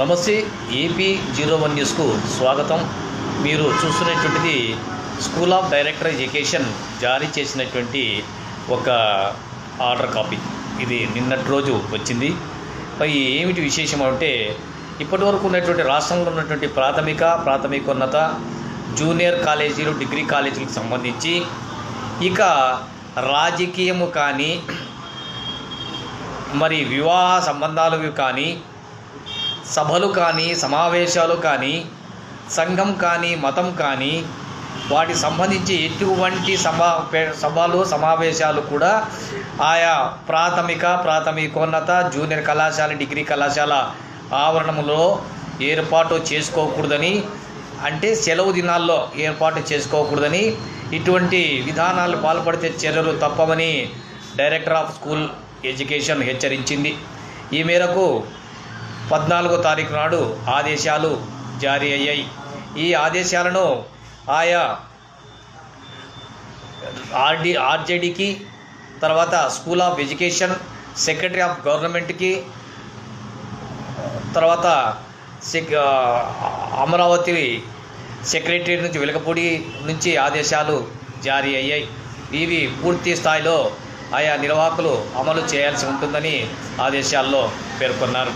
నమస్తే AP zero one న్యూస్కు స్వాగతం. మీరు చూస్తున్నటువంటిది స్కూల్ ఆఫ్ డైరెక్టర్ ఎడ్యుకేషన్ జారీ చేసినటువంటి ఒక ఆర్డర్ కాపీ. ఇది నిన్నటి రోజు వచ్చింది. పై ఏమిటి విశేషం అంటే ఇప్పటివరకు ఉన్నటువంటి రాష్ట్రంలో ఉన్నటువంటి ప్రాథమిక ప్రాథమికోన్నత జూనియర్ కాలేజీలు డిగ్రీ కాలేజీలకు సంబంధించి ఇక రాజకీయము కానీ మరి వివాహ సంబంధాలు కానీ సభలు కానీ సమావేశాలు కానీ సంఘం కానీ మతం కానీ వాటికి సంబంధించి ఎటువంటి సమా సభలు సమావేశాలు కూడా ఆయా ప్రాథమిక ప్రాథమికోన్నత జూనియర్ కళాశాల డిగ్రీ కళాశాల ఆవరణములో ఏర్పాటు చేసుకోకూడదని అంటే సెలవు దినాల్లో ఏర్పాటు చేసుకోకూడదని ఇటువంటి విధానాలు పాల్పడితే చర్యలు తప్పవని డైరెక్టర్ ఆఫ్ స్కూల్ ఎడ్యుకేషన్ హెచ్చరించింది. ఈ మేరకు పద్నాలుగో తారీఖు నాడు ఆదేశాలు జారీ అయ్యాయి. ఈ ఆదేశాలను ఆయా ఆర్డి ఆర్జేడీకి తర్వాత school of education secretary of గవర్నమెంట్కి తర్వాత సెక్ అమరావతి సెక్రటరీ నుంచి వెలకపూడి నుంచి ఆదేశాలు జారీ అయ్యాయి. ఇవి పూర్తి స్థాయిలో ఆయా నిర్వాహకులు అమలు చేయాల్సి ఉంటుందని ఆదేశాల్లో పేర్కొన్నారు.